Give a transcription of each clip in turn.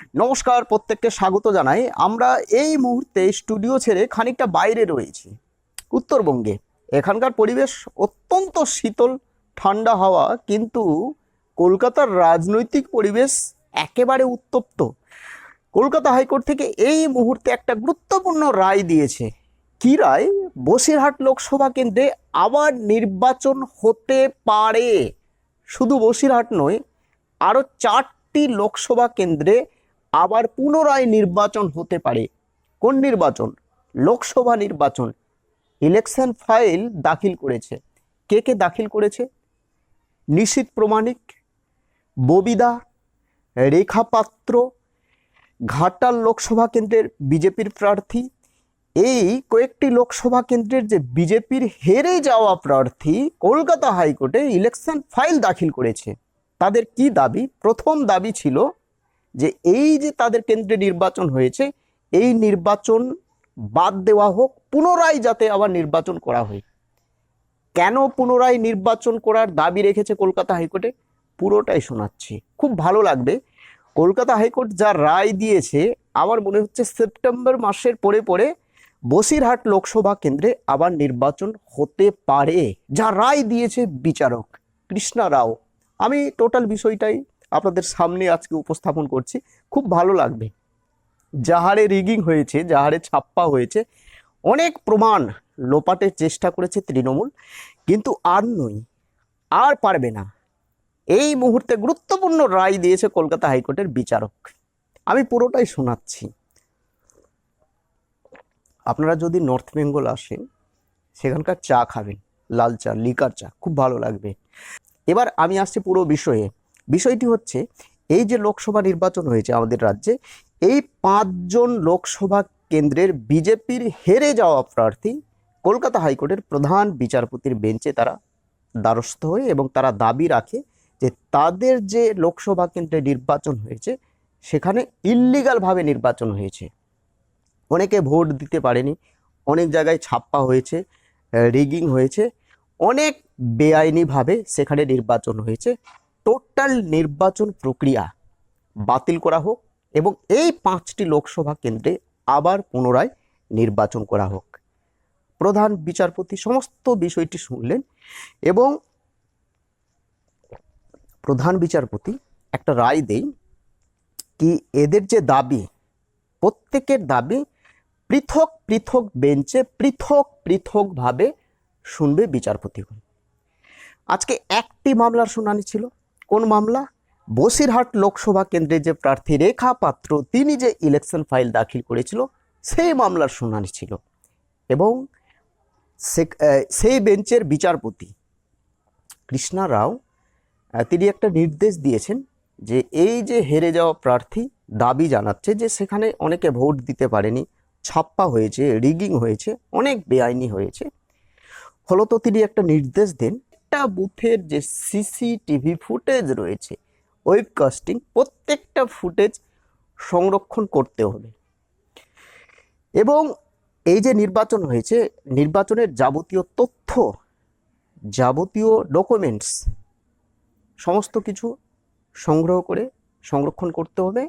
নমস্কার, প্রত্যেককে স্বাগত জানাই। আমরা এই মুহূর্তে স্টুডিও ছেড়ে খানিকটা বাইরে রয়েছি, উত্তরবঙ্গে। এখানকার পরিবেশ অত্যন্ত শীতল, ঠান্ডা হাওয়া, কিন্তু কলকাতার রাজনৈতিক পরিবেশ একেবারে উত্তপ্ত। কলকাতা হাইকোর্ট থেকে এই মুহূর্তে একটা গুরুত্বপূর্ণ রায় দিয়েছে। কি রায়? বসিরহাট লোকসভা কেন্দ্রে আবার নির্বাচন হতে পারে। শুধু বসিরহাট নয় আরও চারটি লোকসভা কেন্দ্রে আবার পুনরায় নির্বাচন হতে পারে। কোন নির্বাচন? লোকসভা নির্বাচন। ইলেকশন ফাইল দাখিল করেছে। কে কে দাখিল করেছে? নিশীত প্রমাণিক, ববিদা, রেখা পাত্র, ঘাটাল লোকসভা কেন্দ্রের বিজেপির প্রার্থী। এই কয়েকটি লোকসভা কেন্দ্রের যে বিজেপির হেরে যাওয়া প্রার্থী কলকাতা হাইকোর্টে ইলেকশন ফাইল দাখিল করেছে। তাদের কি দাবি? প্রথম দাবি ছিল যে এই যে তাদের কেন্দ্রে নির্বাচন হয়েছে, এই নির্বাচন বাদ দেওয়া হোক, পুনরায় যাতে আবার নির্বাচন করা হয়। কেন পুনরায় নির্বাচন করার দাবি রেখেছে কলকাতা হাইকোর্টে? পুরোটাই শোনাচ্ছি। খুব ভালো লাগবে। কলকাতা হাইকোর্ট যা রায় দিয়েছে, আমার মনে হচ্ছে সেপ্টেম্বর মাসের পরে পরে বসিরহাট লোকসভা কেন্দ্রে আবার নির্বাচন হতে পারে। যা রায় দিয়েছে বিচারক কৃষ্ণা রাও। আমি টোটাল বিষয়টাই আপনাদের সামনে আজকে উপস্থাপন করছি। খুব ভালো লাগবে। যাহারে রিগিং হয়েছে, যাহারে ছাপ্পা হয়েছে, অনেক প্রমাণ লোপাটের চেষ্টা করেছে তৃণমূল, কিন্তু আর নই আর পারবে না। এই মুহূর্তে গুরুত্বপূর্ণ রায় দিয়েছে কলকাতা হাইকোর্টের বিচারক। আমি পুরোটাই শোনাচ্ছি। আপনারা যদি নর্থ বেঙ্গল আসেন, সেখানকার চা খাবেন, লাল চা, লিকার চা, খুব ভালো লাগবে। এবার আমি আসছি পুরো বিষয়ে। বিষয়টি হচ্ছে, এই যে লোকসভা নির্বাচন হয়েছে আমাদের রাজ্যে, এই পাঁচজন লোকসভা কেন্দ্রের বিজেপির হেরে যাওয়া প্রার্থী কলকাতা হাইকোর্টের প্রধান বিচারপতির বেঞ্চে তারা দ্বারস্থ হয়ে এবং তারা দাবি রাখে যে তাদের যে লোকসভা কেন্দ্রে নির্বাচন হয়েছে, সেখানে ইল্লিগালভাবে নির্বাচন হয়েছে। অনেকে ভোট দিতে পারেনি, অনেক জায়গায় ছাপ্পা হয়েছে রিগিং হয়েছে, অনেক বেআইনিভাবে সেখানে নির্বাচন হয়েছে। টোটাল নির্বাচন প্রক্রিয়া বাতিল করা হোক এবং এই পাঁচটি লোকসভা কেন্দ্রে আবার পুনরায় নির্বাচন করা হোক। প্রধান বিচারপতি সমস্ত বিষয়টি শুনলেন এবং প্রধান বিচারপতি একটা রায় দেই কি এদের যে দাবি, প্রত্যেকের দাবি পৃথক পৃথক বেঞ্চে পৃথক পৃথকভাবে শুনবে বিচারপতিগণ আজকে একটি মামলার শুনানি ছিল। কোন মামলা? বসিরহাট লোকসভা কেন্দ্রে যে প্রার্থী রেখা পাত্র, তিনি যে ইলেকশন ফাইল দাখিল করেছিল, সেই মামলার শুনানি ছিল। এবং সেই বেঞ্চের বিচারপতি কৃষ্ণা রাও তিনি একটা নির্দেশ দিয়েছেন যে এই যে হেরে যাওয়া প্রার্থী দাবি জানাচ্ছে যে সেখানে অনেকে ভোট দিতে পারেনি, ছাপ্পা হয়েছে, রিগিং হয়েছে, অনেক বেআইনি হয়েছে। ফলত তিনি একটা নির্দেশ দেন একটা বুথের যে সিসিটিভি ফুটেজ রয়েছে ওয়েবকাস্টিং প্রত্যেকটা ফুটেজ সংরক্ষণ করতে হবে। এবং এই যে নির্বাচন হয়েছে, নির্বাচনের যাবতীয় তথ্য, যাবতীয় ডকুমেন্টস সমস্ত কিছু সংগ্রহ করে সংরক্ষণ করতে হবে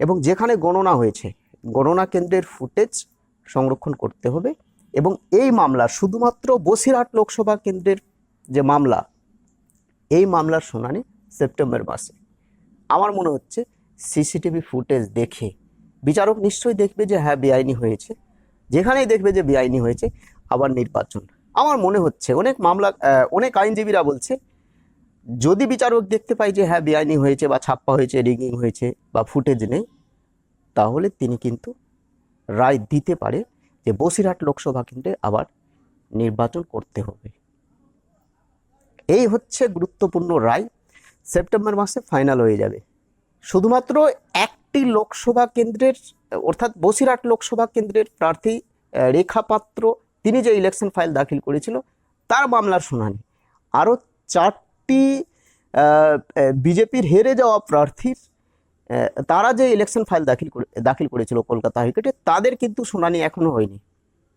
এবং যেখানে গণনা হয়েছে, গণনা কেন্দ্রের ফুটেজ সংরক্ষণ করতে হবে এবং এই মামলা শুধুমাত্র বসিরহাট লোকসভা কেন্দ্রের যে মামলা, এই মামলার শুনানি সেপ্টেম্বর মাসে। আমার মনে হচ্ছে সিসিটিভি ফুটেজ দেখে, বিচারক নিশ্চয়ই দেখবে যে হ্যাঁ বেআইনি হয়েছে। যেখানেই দেখবে যে বেআইনি হয়েছে, আবার নির্বাচন। আমার মনে হচ্ছে অনেক মামলা অনেক আইনজীবীরা বলছে, যদি বিচারক দেখতে পায় যে হ্যাঁ বেআইনি হয়েছে বা ছাপ্পা হয়েছে, রিগিং হয়েছে বা ফুটেজ নেই, তাহলে তিনি কিন্তু রায় দিতে পারে যে বসিরহাট লোকসভা কেন্দ্রে আবার নির্বাচন করতে হবে। এই হচ্ছে গুরুত্বপূর্ণ রায়। সেপ্টেম্বর মাসে ফাইনাল হয়ে যাবে। শুধুমাত্র একটি লোকসভা কেন্দ্রের, অর্থাৎ বসিরহাট লোকসভা কেন্দ্রের প্রার্থী রেখা পাত্র, তিনি যে ইলেকশন ফাইল দাখিল করেছিল, তার মামলার শুনানি। আরও চারটি বিজেপির হেরে যাওয়া প্রার্থীর তারা যে ইলেকশন ফাইল দাখিল দাখিল করেছিল কলকাতা হাইকোর্টে, তাদের কিন্তু শুনানি এখনও হয়নি।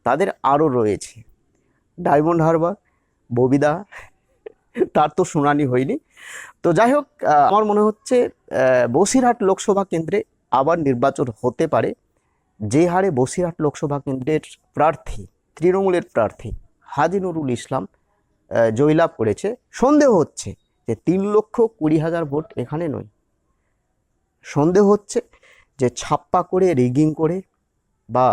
তাদের আরও রয়েছে। ডায়মন্ড হারবার, ববিদা তার তো শুনানি হয়নি। তো যাই হোক আমার মনে হচ্ছে বসিরহাট লোকসভা কেন্দ্রে আবার নির্বাচন হতে পারে। যে হারে বসিরহাট লোকসভা কেন্দ্রের প্রার্থী, তৃণমূলের প্রার্থী হাজি নুরুল ইসলাম জয়লাভ করেছে। সন্দেহ হচ্ছে যে তিন লক্ষ কুড়ি হাজার ভোট এখানে নয়। সন্দেহ হচ্ছে যে ছাপ্পা করে রিগিং করে বা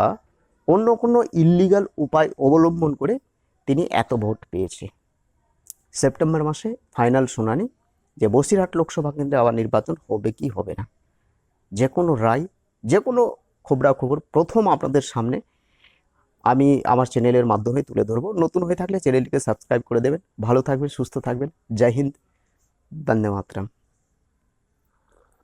অন্য কোনো ইল্লিগাল উপায় অবলম্বন করে তিনি এত ভোট পেয়েছে। সেপ্টেম্বর মাসে ফাইনাল শুনানি যে বসিরহাট লোকসভা কেন্দ্রে আবার নির্বাচন হবে কি হবে না। যে কোনো রায়, যে কোনো খবরাখবর প্রথম আপনাদের সামনে আমি আমার চ্যানেলের মাধ্যমে তুলে ধরবো। নতুন হয়ে থাকলে চ্যানেলটিকে সাবস্ক্রাইব করে দেবেন। ভালো থাকবেন, সুস্থ থাকবেন। জয় হিন্দ, বন্দে মাতরম।